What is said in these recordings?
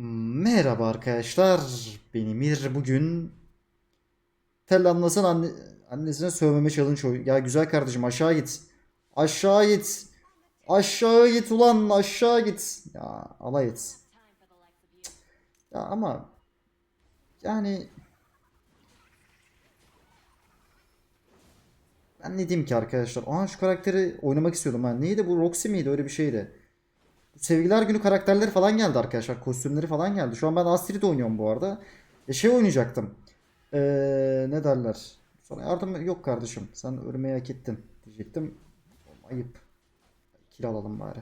Merhaba arkadaşlar. Ben Emir. Bugün Tellanlas'ın anne, annesine sövmeme challenge oyun. Ya güzel kardeşim aşağı git. Aşağı git. Aşağı git ulan aşağı git. Ya alay et. Ya ama yani ben ne diyeyim ki arkadaşlar? Aa şu karakteri oynamak istiyordum ben. Neydi bu? Roxy miydi? Öyle bir şeydi. Sevgiler günü karakterleri falan geldi arkadaşlar. Kostümleri falan geldi. Şu an ben Astrid oynuyorum bu arada. E şey oynayacaktım. Ee, ne derler? Sana yardım yok kardeşim. Sen ölmeyi hak ettin diyecektim. Ayıp. Kill alalım bari.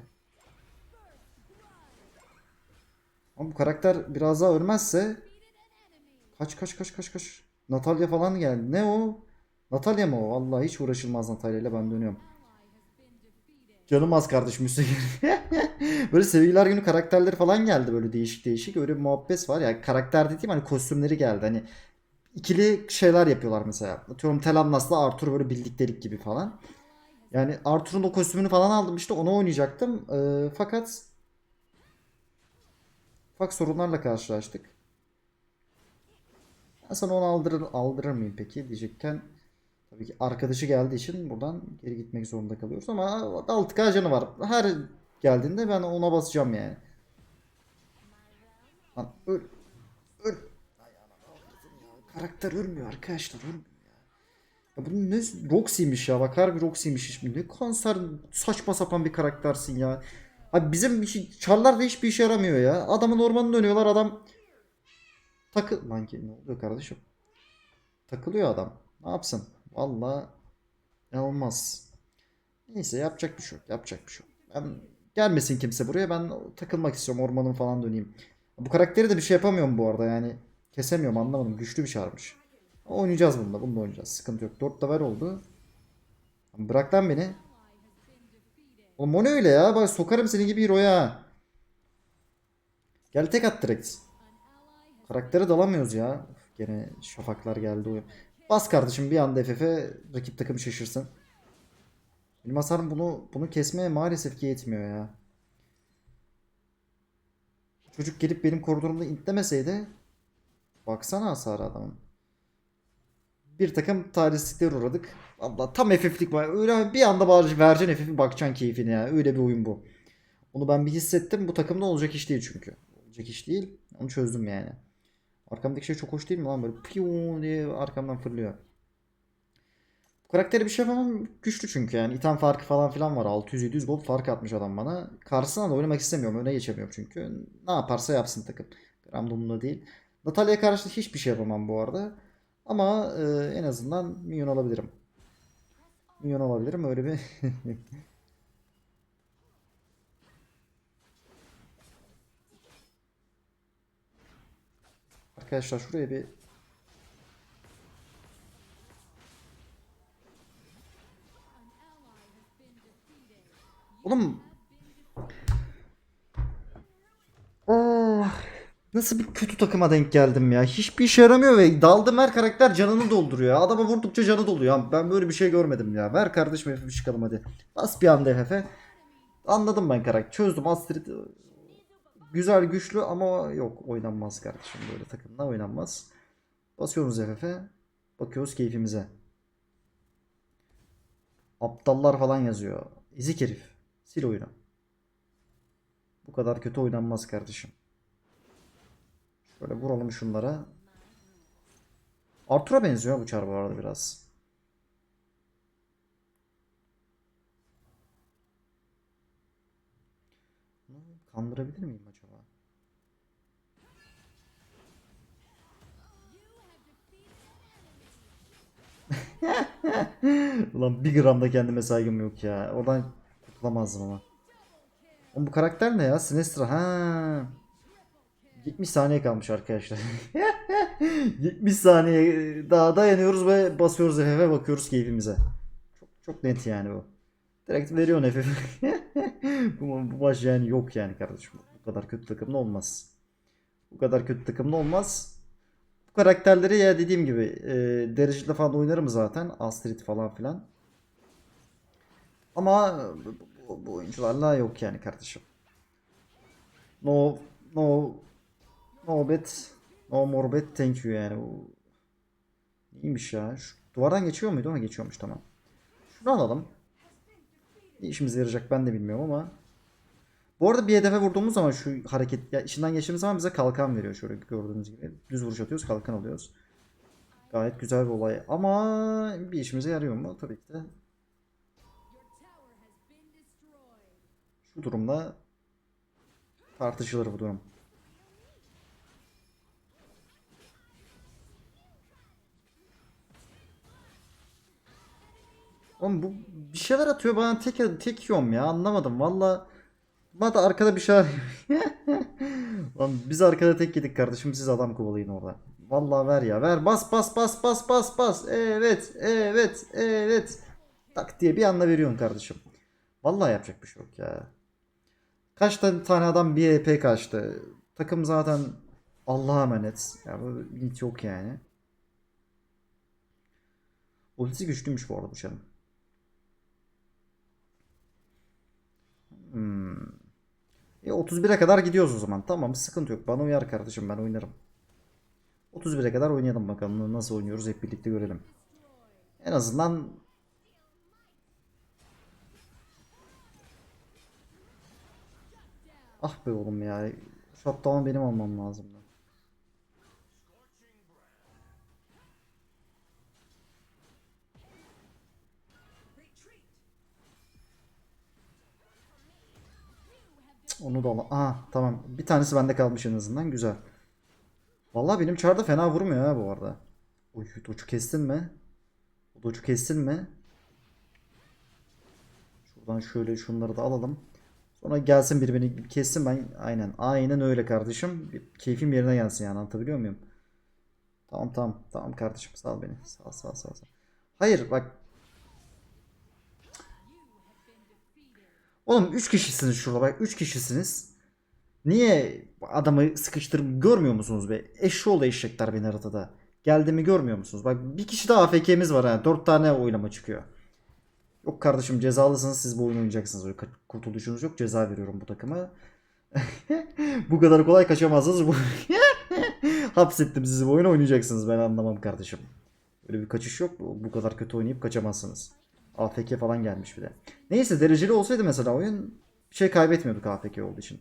Ama bu karakter biraz daha ölmezse kaç kaç kaç kaç kaç. Natalya falan geldi. Ne o? Natalya mı o? Vallahi hiç uğraşılmaz Natalya ile ben dönüyorum. Canım az kardeşim müstakil. böyle sevgililer günü karakterleri falan geldi böyle değişik değişik. Öyle bir muhabbet var ya. Karakter dediğim hani kostümleri geldi. Hani ikili şeyler yapıyorlar mesela. Atıyorum Telamnas'la Arthur böyle bildikleri gibi falan. Yani Arthur'un o kostümünü falan aldım işte onu oynayacaktım. Ee, fakat ufak sorunlarla karşılaştık. Ben sana onu aldırır, aldırır mıyım peki diyecekken Tabii ki arkadaşı geldiği için buradan geri gitmek zorunda kalıyoruz ama 6K canı var. Her geldiğinde ben ona basacağım yani. Lan öl. Öl. Karakter ölmüyor arkadaşlar ölmüyor ya. Ya bu ne Roxy'miş ya bak harbi Roxy'miş ismi. Ne kanser saçma sapan bir karaktersin ya. Abi bizim işi, çarlar da hiçbir işe yaramıyor ya. Adamın ormanına dönüyorlar adam takı lan ne oluyor kardeşim? Takılıyor adam. Ne yapsın? Valla olmaz. Neyse yapacak bir şey yok. Yapacak bir şey yok. Ben gelmesin kimse buraya. Ben takılmak istiyorum. Ormanın falan döneyim. Bu karakteri de bir şey yapamıyorum bu arada yani. Kesemiyorum anlamadım. Güçlü bir çarmış. Oynayacağız bununla. Bununla oynayacağız. Sıkıntı yok. 4 level oldu. Bırak lan beni. Oğlum o ne öyle ya? Bak sokarım seni gibi hero'ya. Gel tek at direkt. Karaktere dalamıyoruz ya. Üf, Gene şafaklar geldi. Bas kardeşim bir anda FF'e rakip takım şaşırsın. Benim bunu bunu kesmeye maalesef ki yetmiyor ya. Çocuk gelip benim koridorumda intlemeseydi baksana hasarı adamın. Bir takım talihsizliklere uğradık. Allah tam FF'lik var. Öyle bir anda bağırıcı vereceksin FF'i bakacaksın keyfine ya. Öyle bir oyun bu. Onu ben bir hissettim. Bu takımda olacak iş değil çünkü. Olacak iş değil. Onu çözdüm yani. Arkamdaki şey çok hoş değil mi lan böyle piyo diye arkamdan fırlıyor. Bu karaktere bir şey yapamam güçlü çünkü yani item farkı falan filan var 600-700 gold fark atmış adam bana. Karşısına da oynamak istemiyorum öne geçemiyorum çünkü. Ne yaparsa yapsın takım. Gram değil. Natalya'ya karşı hiçbir şey yapamam bu arada. Ama e, en azından minyon alabilirim. Minyon alabilirim öyle bir Arkadaşlar şuraya bir Oğlum Oh, nasıl bir kötü takıma denk geldim ya. Hiçbir işe yaramıyor ve daldığım her karakter canını dolduruyor. Adama vurdukça canı doluyor. Ben böyle bir şey görmedim ya. Ver kardeşim FF çıkalım hadi. Bas bir anda FF'e. Anladım ben karakter. Çözdüm. Astrid güzel güçlü ama yok oynanmaz kardeşim. Böyle takımla oynanmaz. Basıyoruz FF'e. Bakıyoruz keyfimize. Aptallar falan yazıyor. Ezik herif. Sil oyunu. Bu kadar kötü oynanmaz kardeşim. Şöyle vuralım şunlara. Arthur'a benziyor bu çar bu arada biraz. Kandırabilir miyim acaba? Ulan bir gram da kendime saygım yok ya. Oradan kurtulamazdım ama. Oğlum bu karakter ne ya? Sinestra. Ha. 70 saniye kalmış arkadaşlar. 70 saniye daha dayanıyoruz ve basıyoruz FF'e bakıyoruz keyfimize. Çok çok net yani bu. Direkt veriyorsun FF. bu, bu maç yani yok yani kardeşim. Bu kadar kötü takımda olmaz. Bu kadar kötü takımda olmaz. Karakterleri ya dediğim gibi e, dereceli falan oynarım zaten. Astrid falan filan. Ama bu, bu, oyuncularla yok yani kardeşim. No no No bet. No more bet thank you yani. Bu İyiymiş ya. Şu duvardan geçiyor muydu? Ha geçiyormuş tamam. Şunu alalım. Ne işimize yarayacak ben de bilmiyorum ama. Bu arada bir hedefe vurduğumuz zaman şu hareket ya içinden geçtiğimiz zaman bize kalkan veriyor şöyle gördüğünüz gibi. Düz vuruş atıyoruz kalkan alıyoruz. Gayet güzel bir olay ama bir işimize yarıyor mu? Tabii ki de. Şu durumda tartışılır bu durum. Oğlum bu bir şeyler atıyor bana tek tek yiyorum ya anlamadım valla. Da arkada bir şeyler Lan biz arkada tek yedik kardeşim siz adam kovalayın orada. Vallahi ver ya ver bas bas bas bas bas bas evet evet evet tak diye bir anda veriyorsun kardeşim. Vallahi yapacak bir şey yok ya. Kaç tane, adam bir EP kaçtı. Takım zaten Allah'a emanet. Ya bu limit yok yani. Ultisi güçlüymüş bu arada bu şarın. Hmm. E 31'e kadar gidiyoruz o zaman. Tamam sıkıntı yok. Bana uyar kardeşim ben oynarım. 31'e kadar oynayalım bakalım nasıl oynuyoruz hep birlikte görelim. En azından Ah be oğlum ya. Shutdown benim almam lazımdı. Onu da al. Aa tamam. Bir tanesi bende kalmış en azından. Güzel. Vallahi benim çarda fena vurmuyor ha bu arada. Uy doçu kestin mi? Doçu kestin mi? Şuradan şöyle şunları da alalım. Sonra gelsin biri beni kessin ben. Aynen. Aynen öyle kardeşim. Keyfim yerine gelsin yani anlatabiliyor muyum? Tamam tamam. Tamam kardeşim sağ ol beni. Sağ ol sağ ol sağ ol. Hayır bak. Oğlum 3 kişisiniz şurada bak 3 kişisiniz. Niye adamı sıkıştırıp görmüyor musunuz be? Eşşoğlu eşekler beni haritada. Geldiğimi görmüyor musunuz? Bak bir kişi daha AFK'miz var ha. 4 tane oylama çıkıyor. Yok kardeşim cezalısınız siz bu oyunu oynayacaksınız. Kurtuluşunuz yok. Ceza veriyorum bu takıma. bu kadar kolay kaçamazsınız. Hapsettim sizi bu oyunu oynayacaksınız. Ben anlamam kardeşim. Öyle bir kaçış yok. Bu kadar kötü oynayıp kaçamazsınız. AFK falan gelmiş bir de. Neyse dereceli olsaydı mesela oyun bir şey kaybetmiyorduk AFK olduğu için.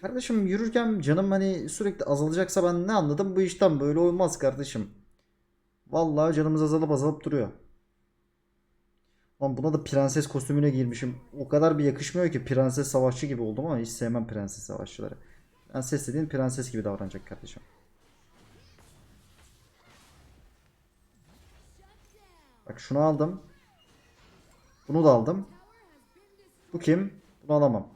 Kardeşim yürürken canım hani sürekli azalacaksa ben ne anladım bu işten böyle olmaz kardeşim. Vallahi canımız azalıp azalıp duruyor. Lan buna da prenses kostümüne girmişim. O kadar bir yakışmıyor ki prenses savaşçı gibi oldum ama hiç sevmem prenses savaşçıları. Prenses dediğin prenses gibi davranacak kardeşim. Bak şunu aldım. Bunu da aldım. Bu kim? Bunu alamam.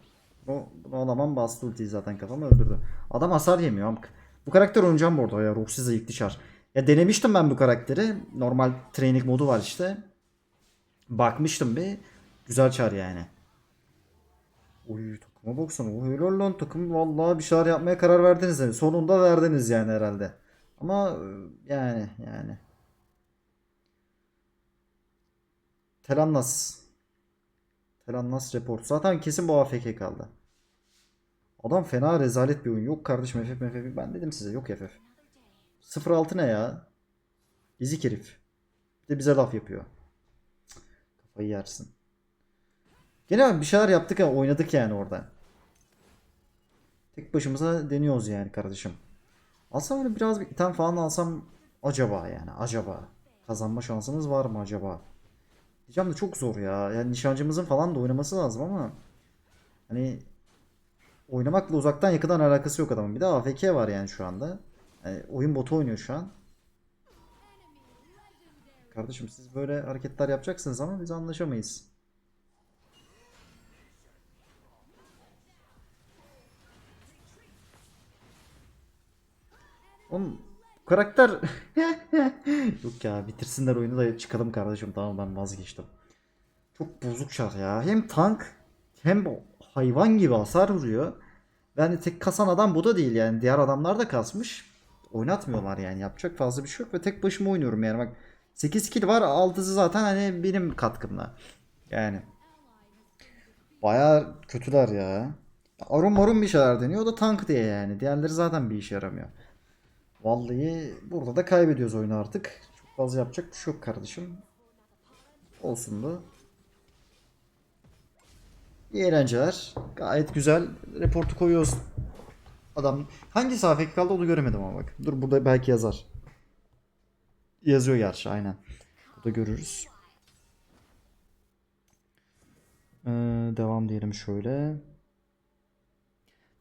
Bu, bunu alamam. Bastı ultiyi zaten kafamı öldürdü. Adam hasar yemiyor amk. Bu karakter oynayacağım bu arada ya. Roxy zayıf çar. Ya denemiştim ben bu karakteri. Normal training modu var işte. Bakmıştım bir. Güzel çar yani. Uy takıma baksana. O helal lan takım vallahi bir şeyler yapmaya karar verdiniz. Yani. Sonunda verdiniz yani herhalde. Ama e, yani yani. Telannas. Telannas report. Zaten kesin bu AFK kaldı. Adam fena rezalet bir oyun. Yok kardeşim FF MFF. Ben dedim size yok FF. 06 ne ya? Ezik herif. Bir de bize laf yapıyor. Kafayı yersin. Gene bir şeyler yaptık ya oynadık yani orada. Tek başımıza deniyoruz yani kardeşim. Alsam öyle biraz bir item falan alsam acaba yani acaba. Kazanma şansımız var mı acaba? Diyeceğim de çok zor ya. Yani nişancımızın falan da oynaması lazım ama hani oynamakla uzaktan yakından alakası yok adamın. Bir de AFK var yani şu anda. Yani oyun botu oynuyor şu an. Kardeşim siz böyle hareketler yapacaksınız ama biz anlaşamayız. Oğlum karakter yok ya bitirsinler oyunu da çıkalım kardeşim tamam ben vazgeçtim. Çok bozuk çar ya. Hem tank hem hayvan gibi hasar vuruyor. Yani tek kasan adam bu da değil yani. Diğer adamlar da kasmış. Oynatmıyorlar yani. Yapacak fazla bir şey yok ve tek başıma oynuyorum yani. Bak 8 kill var. 6'sı zaten hani benim katkımla. Yani. Baya kötüler ya. Arum marum bir şeyler deniyor. O da tank diye yani. Diğerleri zaten bir işe yaramıyor. Vallahi burada da kaybediyoruz oyunu artık. Çok fazla yapacak bir şey yok kardeşim. Olsun da. İyi eğlenceler. Gayet güzel. Reportu koyuyoruz. Adam hangi afk kaldı onu göremedim ama bak. Dur burada belki yazar. Yazıyor gerçi aynen. Burada görürüz. Ee, devam diyelim şöyle.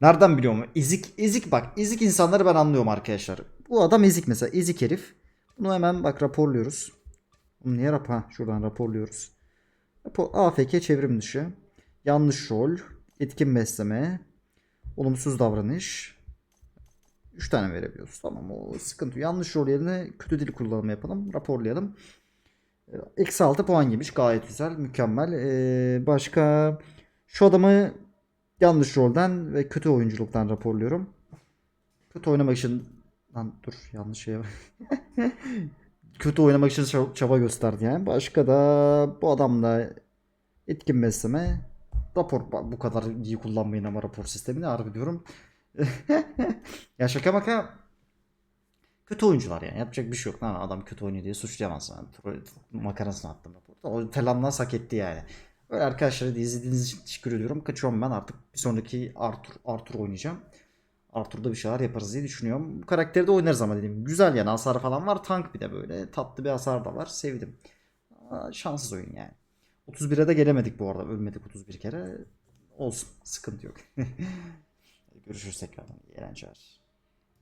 Nereden biliyorum? Ezik, ezik bak. Ezik insanları ben anlıyorum arkadaşlar. Bu adam ezik mesela. Ezik herif. Bunu hemen bak raporluyoruz. Bunu niye rapor? Ha, şuradan raporluyoruz. Rapor, AFK çevrim dışı. Yanlış rol. Etkin besleme. Olumsuz davranış. 3 tane verebiliyoruz. Tamam o sıkıntı. Yanlış rol yerine kötü dil kullanımı yapalım. Raporlayalım. Ee, Eksi 6 puan yemiş. Gayet güzel. Mükemmel. Ee, başka şu adamı yanlış rolden ve kötü oyunculuktan raporluyorum. Kötü oynamak için lan dur yanlış şey kötü oynamak için çaba- gösterdi yani. Başka da bu adamla etkin besleme rapor bu kadar iyi kullanmayın ama rapor sistemini harbi diyorum. ya şaka maka kötü oyuncular yani yapacak bir şey yok. Lan adam kötü oynuyor diye suçlayamazsın. Yani, makarasını attım raporda. O telandan hak etti yani. Öyle arkadaşlar da izlediğiniz için teşekkür ediyorum. Kaçıyorum ben artık bir sonraki Arthur, Arthur oynayacağım. Arthur'da bir şeyler yaparız diye düşünüyorum. Bu karakteri de oynarız ama gibi. güzel yani hasar falan var. Tank bir de böyle tatlı bir hasar da var. Sevdim. Aa, şanssız oyun yani. 31'e de gelemedik bu arada. Ölmedik 31 kere. Olsun. Sıkıntı yok. Görüşürüz tekrardan. Eğlenceler.